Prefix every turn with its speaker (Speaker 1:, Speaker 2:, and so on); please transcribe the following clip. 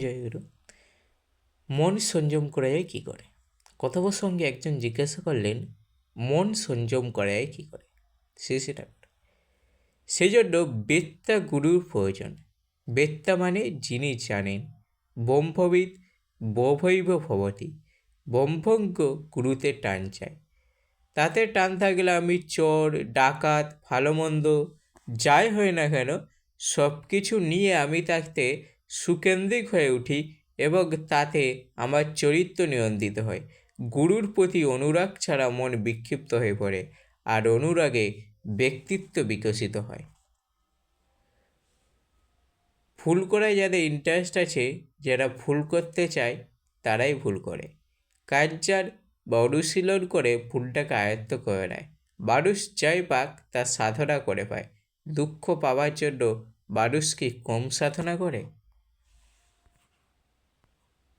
Speaker 1: জয়গুরু। মন সংযম করা যায় কী করে? কথোপসঙ্গে একজন জিজ্ঞাসা করলেন, মন সংযম করা যায় কী করে? সে সেটা সেই জন্য বেত্তা গুরুর প্রয়োজন। বেত্তা মানে যিনি জানেন, ব্রহ্মবিদ বভৈব ভবতি, ব্রহ্মজ্ঞ গুরুতে টান চায়। তাতে টান থাকলে আমি চোর, ডাকাত ভালো মন্দ যাই হয় না কেন সব কিছু নিয়ে আমি তাতে সুকেন্দ্রিক হয়ে উঠি এবং তাতে আমার চরিত্র নিয়ন্ত্রিত হয়। গুরুর প্রতি অনুরাগ ছাড়া মন বিক্ষিপ্ত হয়ে পড়ে আর অনুরাগে ব্যক্তিত্ব বিকশিত হয়। ভুল করায় যাদের ইন্টারেস্ট আছে, যারা ভুল করতে চায়, তারাই ভুল করে। কাজ যার বা অনুশীলন করে ভুলটাকে আয়ত্ত করে নেয়। মানুষ যাই পাক তা সাধনা করে পায়। দুঃখ পাওয়ার জন্য মানুষ কি কম সাধনা করে?